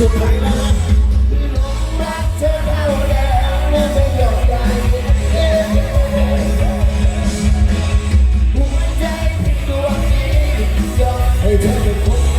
สุดท้ายแล้วรักเธอเราแล้วไม่เป็ใดหัวใจที่ดวงนี้ยอให้เธอ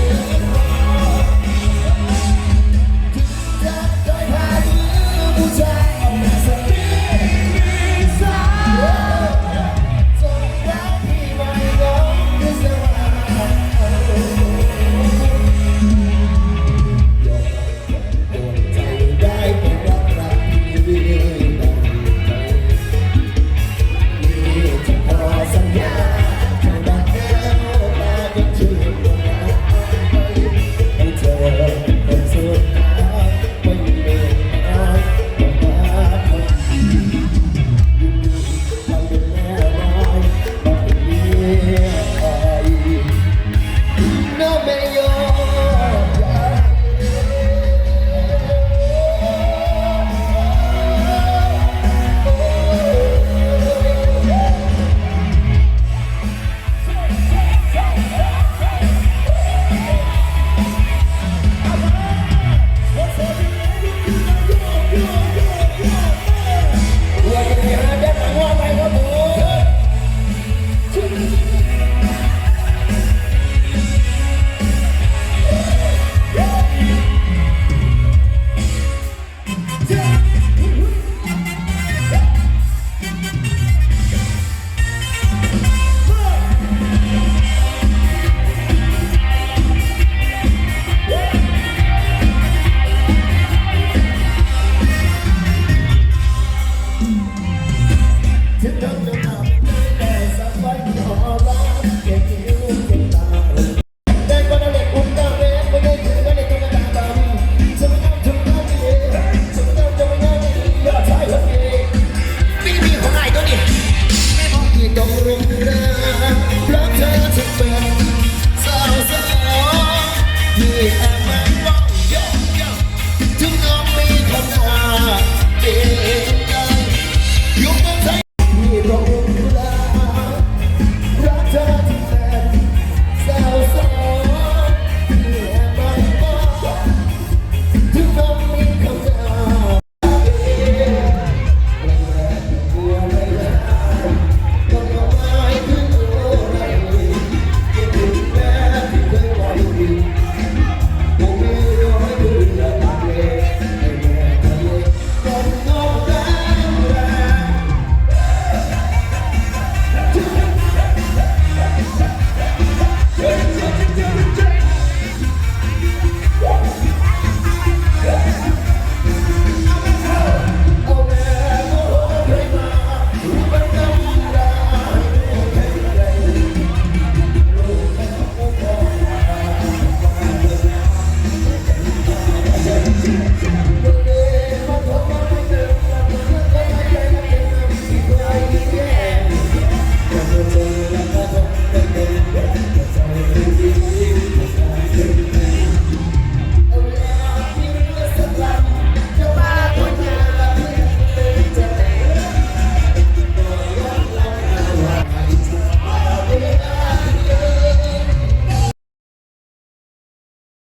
You don't know Yeah.